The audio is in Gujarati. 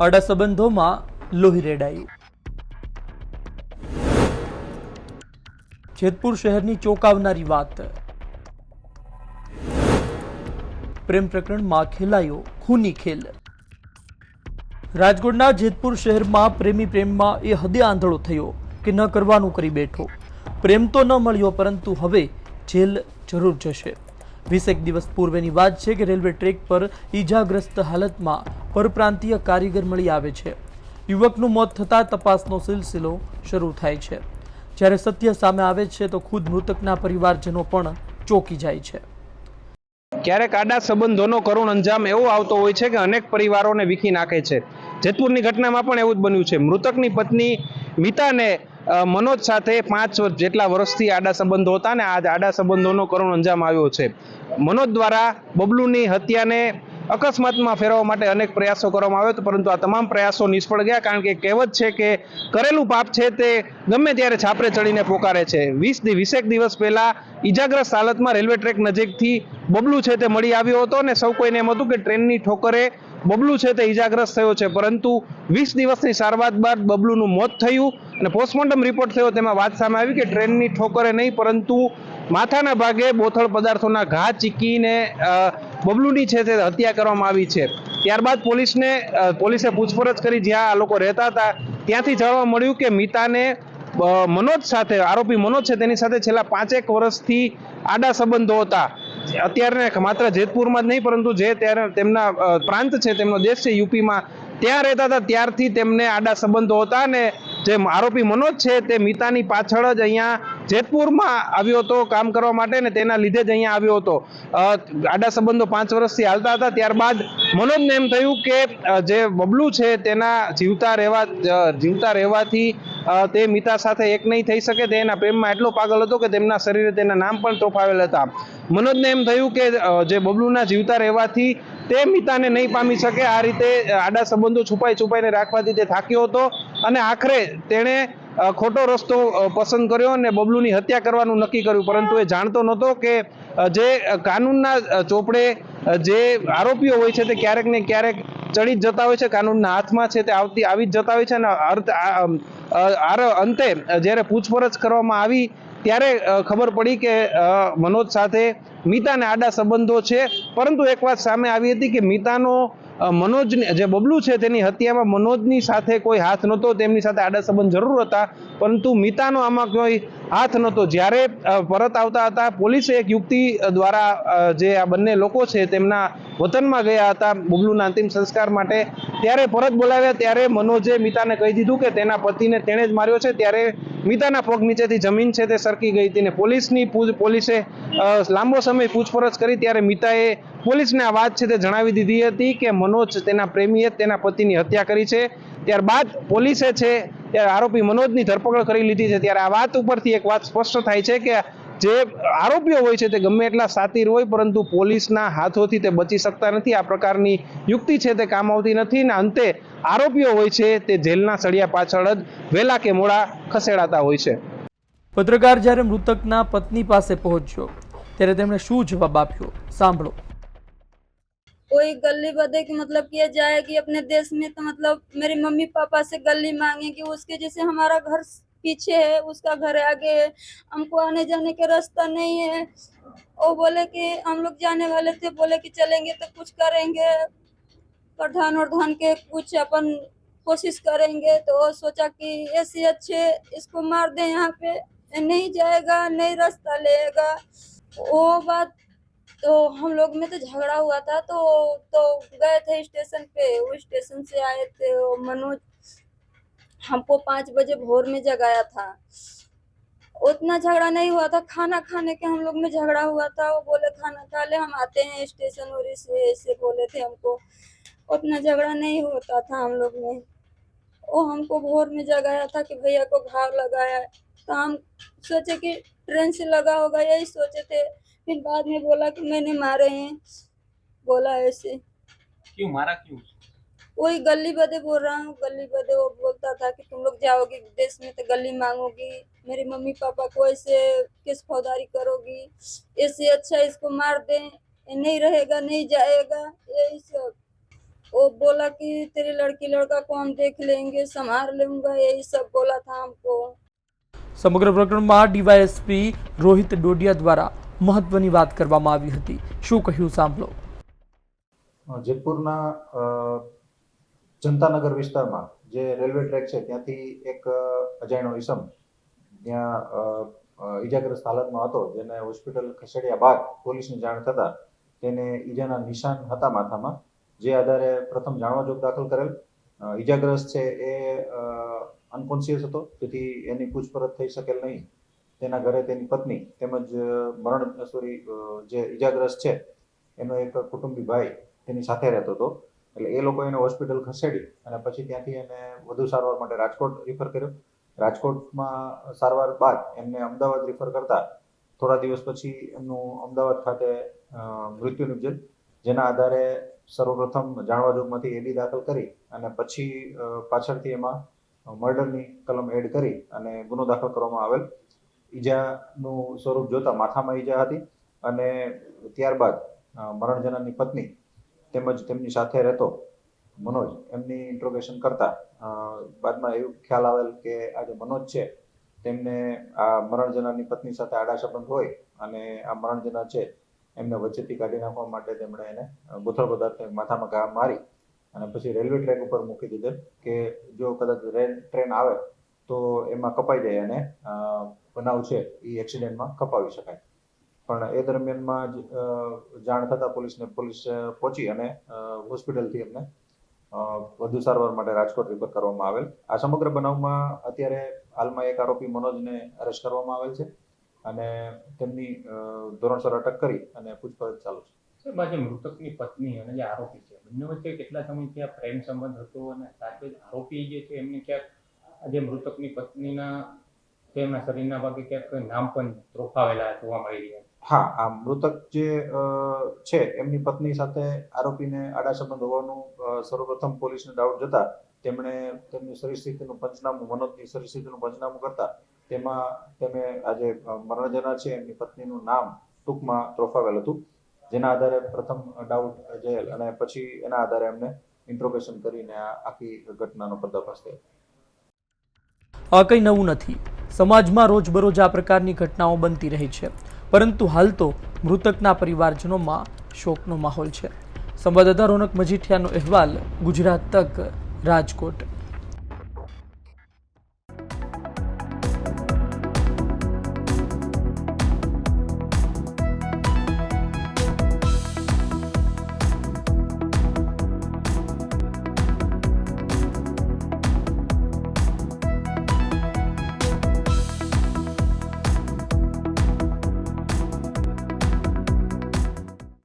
આડા સંબંધોમાં લોહી રેડાયું. જેતપુર શહેરની ચોંકાવનારી વાત. પ્રેમ પ્રકરણમાં ખેલાયો ખૂની ખેલ. રાજકોટના જેતપુર શહેરમાં પ્રેમી પ્રેમમાં એ હદે આંધળો થયો કે ન કરવાનું કરી બેઠો. પ્રેમ તો ન મળ્યો પરંતુ હવે જેલ જરૂર જશે. વીસેક દિવસ પૂર્વેની વાત છે કે રેલવે ટ્રેક પર ઈજાગ્રસ્ત હાલતમાં પરપ્રાંતીય કારીગર મળી આવે છે. યુવકનું મોત થતાં તપાસનો સિલસિલો શરૂ થાય છે. જ્યારે સત્ય સામે આવે છે તો ખુદ મૃતકના પરિવારજનો પણ ચોંકી જાય છે. ક્યારેક આડા સંબંધોનો કરુણ અંજામ એવો આવતો હોય છે કે અનેક પરિવારોને વીખી નાખે છે. જેતપુરની ઘટનામાં પણ એવું જ બન્યું છે. મૃતકની પત્ની મિતાને મનોજ સાથે પાંચ જેટલા વર્ષથી આડા સંબંધો હતા ને આજ આડા સંબંધોનો કરુણ અંજામ આવ્યો છે. મનોજ દ્વારા બબલુની હત્યાને અકસ્માતમાં ફેરવવા માટે અનેક પ્રયાસો કરવામાં આવ્યો હતો, પરંતુ આ તમામ પ્રયાસો નિષ્ફળ ગયા, કારણ કે કહેવત છે કે કરેલું પાપ છે તે ગમે ત્યારે છાપરે ચડીને પોકારે છે. વીસ વીસેક દિવસ પહેલા ઈજાગ્રસ્ત હાલતમાં રેલવે ટ્રેક નજીકથી બબલુ છે તે મળી આવ્યો હતો અને સૌ કોઈને એમ હતું કે ટ્રેનની ઠોકરે બબલુ છે તે ઈજાગ્રસ્ત થયો છે, પરંતુ વીસ દિવસની સારવાર બાદ બબલુનું મોત થયું અને પોસ્ટમોર્ટમ રિપોર્ટ થયો. તેમાં વાત સામે આવી કે ટ્રેનની ઠોકરે નહીં, પરંતુ માથાના ભાગે બોથળ પદાર્થોના ઘા ચીકીને બબલુની છે તે હત્યા કરવામાં આવી છે. ત્યારબાદ પોલીસને પોલીસે પૂછપરછ કરી જ્યાં આ લોકો રહેતા હતા, ત્યાંથી જાણવા મળ્યું કે મિતાને મનોજ સાથે, આરોપી મનોજ છે તેની સાથે છેલ્લા પાંચેક વર્ષથી આડા સંબંધો હતા. અત્યારે માત્ર જેતપુરમાં જ નહીં, પરંતુ જે ત્યારે તેમના પ્રાંત છે, તેમનો દેશ છે યુપીમાં, ત્યાં રહેતા હતા. ત્યારથી તેમને આડા સંબંધો હતા અને જે આરોપી મનોજ છે, તે મિતાની પાછળ જ અહીંયા જેતપુરમાં આવ્યો હતો કામ કરવા માટે ને તેના લીધે જ અહીંયા આવ્યો હતો. આડા સંબંધો પાંચ વર્ષથી હાલતા હતા. ત્યારબાદ મનોજને એમ થયું કે જે બબલુ છે, તેના જીવતા રહેવા જીવતા રહેવાથી તે મિતા સાથે એક નહીં થઈ શકે. તે એના પ્રેમમાં એટલો પાગલ હતો કે તેમના શરીરે તેના નામ પણ તોફાવેલ હતા. મનોજને એમ થયું કે જે બબલુના જીવતા રહેવાથી તે મિતાને નહીં પામી શકે. આ રીતે આડા સંબંધો છુપાઈ છુપાઈને રાખવાથી તે થાક્યો હતો. અને આખરે તેણે ખોટો રસ્તો પસંદ કર્યો અને બબલુની હત્યા કરવાનું નક્કી કર્યું. પરંતુ એ જાણતો નહોતો કે જે કાનૂનના ચોપડે જે આરોપીઓ હોય છે તે ક્યારેક ને ક્યારેક ચડી જ જતા હોય છે, કાનૂનના હાથમાં છે તે આવતી, આવી જ જતા હોય છે અને અર્થ અંતે જ્યારે પૂછપરછ કરવામાં આવી ત્યારે ખબર પડી કે મનોજ સાથે મિતાને આડા સંબંધો છે. પરંતુ એક વાત સામે આવી હતી કે મિતાનો અ, મનોજ જે બબલુ છે તેની હત્યામાં મનોજની સાથે કોઈ હાથ નહોતો તેમની સાથે આડા સંબંધ જરૂર હતા પરંતુ મિતાનો આમાં કોઈ હાથ નહોતો. જ્યારે પરત આવતા હતા, પોલીસે એક યુક્તિ દ્વારા જે આ બંને લોકો છે, તેમના વતનમાં ગયા હતા, બબલુના અંતિમ સંસ્કાર માટે. ત્યારે પરત બોલાવ્યા, ત્યારે મનોજે મિતાને કહી દીધું કે તેના પતિને તેણે જ માર્યો છે. ત્યારે મિતાના પગ નીચેથી જમીન છે તે સરકી ગઈ હતી ને પોલીસની પોલીસે લાંબો સમય પૂછપરછ કરી. ત્યારે મિતાએ પોલીસને આ વાત છે તે જણાવી દીધી હતી કે મનોજ તેના પ્રેમીએ તેના પતિની હત્યા કરી છે. ત્યારબાદ પોલીસે છે, ત્યારે આરોપી મનોજની ધરપકડ કરી લીધી છે. ત્યારે આ વાત ઉપરથી એક વાત સ્પષ્ટ થાય છે કે જે આરોપીઓ હોય છે તે ગમે એટલા સાતીર હોય, પરંતુ પોલીસના હાથોથી તે બચી શકતા નથી. આ પ્રકારની યુક્તિ છે તે કામ આવતી નથી ને અંતે આરોપીઓ હોય છે તે જેલના સળિયા પાછળ જ વહેલા કે મોડા ખસેડાતા હોય છે. પત્રકાર જ્યારે મૃતકના પત્ની પાસે પહોંચ્યો, ત્યારે તેમણે શું જવાબ આપ્યો? સાંભળો. कोई गली बदे की मतलब किया जाएगी अपने देश में तो मतलब मेरी मम्मी पापा से गली मांगेगी उसके जैसे हमारा घर पीछे है, उसका घर आगे है, हमको आने जाने का रास्ता नहीं है। वो बोले कि हम लोग जाने वाले थे, बोले कि चलेंगे तो कुछ करेंगे। प्रधान वरधान के कुछ अपन कोशिश करेंगे तो सोचा कि ऐसे अच्छे इसको मार दे यहाँ पे, नहीं जाएगा, नहीं रास्ता लेगा। वो बात तो हम लोग में तो झगड़ा हुआ था तो तो गए थे स्टेशन पे, वो स्टेशन से आए थे मनोज हमको पाँच बजे भोर में जगाया था। उतना झगड़ा नहीं हुआ था, खाना खाने के हम लोग में झगड़ा हुआ था, वो बोले खाना खा ले, हम आते हैं स्टेशन और से ऐसे बोले थे हमको उतना झगड़ा नहीं होता था हम लोग में। वो हमको भोर में जगाया था कि भैया को घाव लगाया तो हम सोचे कि ट्रेन से लगा होगा, यही सोचे थे। फिर बाद में बोला कि मैंने मारे हैं बोला ऐसे क्यों मारा क्यों वही गली बदे बोल रहा हूँ गली बदे वो बोलता था कि तुम लोग जाओगी देश में तो गली मांगोगी मेरे मम्मी पापा को ऐसे केस फौदारी करोगी ऐसे अच्छा इसको मार दें ये नहीं रहेगा नहीं जाएगा यही सब वो बोला कि तेरी लड़की लड़का को हम देख लेंगे संभाल लूंगा यही सब बोला था हमको સમગ્ર પ્રકરણમાં ડીવાયએસપી રોહિત ડોડિયા દ્વારા મહત્વની વાત કરવામાં આવી હતી. શું કહ્યું સાંભળો. જેતપુરના જનતાનગર વિસ્તારમાં જે રેલવે ટ્રેક છે, ત્યાંથી એક અજાણ્યો ઈસમ ત્યાં ઈજાગ્રસ્ત હાલતમાં હતો, જેને હોસ્પિટલ ખસેડ્યા બાદ પોલીસને જાણ થતાં તેને ઈજાના નિશાન હતા માથામાં. જે આધારે પ્રથમ જાણવા જોગ દાખલ કરેલ. ઈજાગ્રસ્ત છે એ અનકોન્શિયસ હતો, તેથી એની પૂછપરછ થઈ શકેલ નહીં. તેના ઘરે તેની પત્ની તેમજ મરણ સોરી જે ઈજાગ્રસ્ત છે, એનો એક કુટુંબી ભાઈ તેની સાથે રહેતો હતો. એટલે એ લોકો એને હોસ્પિટલ ખસેડી અને પછી ત્યાંથી એને વધુ સારવાર માટે રાજકોટ રિફર કર્યો. રાજકોટમાં સારવાર બાદ એમને અમદાવાદ રિફર કરતા થોડા દિવસ પછી એમનું અમદાવાદ ખાતે મૃત્યુ નિપજેલ જેના આધારે સર્વપ્રથમ જાણવા જોગમાંથી એડી દાખલ કરી અને પછી પાછળથી એમાં મર્ડરની કલમ એડ કરી અને ગુનો દાખલ કરવામાં આવેલ. ઈજાનું સ્વરૂપ જોતા માથામાં ઈજા હતી અને ત્યારબાદ મરણ પત્ની તેમજ તેમની સાથે રહેતો મનોજ એમની ઇન્ટ્રોગેશન કરતા બાદમાં એવું ખ્યાલ આવેલ કે આ જે મનોજ છે તેમને આ મરણ જનારની પત્ની સાથે આડા સંબંધ હોય અને આ મરણ જનાર છે એમને વચ્ચેથી કાઢી નાખવા માટે તેમણે એને ગોથળ પદાર્થ માથામાં ઘા મારી અને પછી રેલવે ટ્રેક ઉપર મૂકી દીધેલ કે જો કદાચ ટ્રેન આવે તો એમાં કપાઈ જાય અને બનાવ છે એ એક્સિડન્ટમાં કપાવી શકાય. પણ એ દરમિયાનમાં જાણ થતાં પોલીસને, પોલીસ પહોંચી અને હોસ્પિટલથી એમને વધુ સારવાર માટે રાજકોટ રિફર કરવામાં આવેલ. આ સમગ્ર બનાવમાં અત્યારે હાલમાં એક આરોપી મનોજને અરેસ્ટ કરવામાં આવેલ છે અને તેમની ધોરણસર અટક કરી અને પૂછપરછ ચાલુ છે. સાહેબ મૃતકની પત્ની અને જે આરોપી છે બંને વચ્ચે કેટલા સમયથી આ પ્રેમ સંબંધ હતો અને સાથે જ આરોપી જે છે, એમને ક્યાંક આ જે મૃતકની પત્નીના તેમના શરીરના ભાગે ક્યાંક નામ પણ ત્રોફાવેલા જોવા મળી રહ્યા હા, આ મૃતક જે છે, એમની પત્ની સાથે આરોપીને આડા સંબંધ હોવાનું સર્વપ્રથમ પોલીસને ડાઉટ જતા તેમણે તેમની શરીરસ્થિતિનું પંચનામું, મનોજની શરીરસ્થિતિનું પંચનામું કરતા તેમાં તેમણે આજે મરણજના છે. એમની પત્નીનું નામ ટૂંકમાં ત્રોફાવેલ હતું. જેના આધારે પ્રથમ ડાઉટ જયેલ અને પછી એના આધારે એમને ઇન્ટ્રોગેશન કરીને આખી ઘટનાનો પર્દાફાશ થયો. આ કંઈ નવું નથી. સમાજમાં રોજબરોજ આ પ્રકારની ઘટનાઓ બનતી રહી છે. પરંતુ હાલ તો મૃતકના પરિવારજનોમાં શોકનો માહોલ છે. સંવાદદાતા રોનક મજીઠિયાનો અહેવાલ, ગુજરાત તક, રાજકોટ.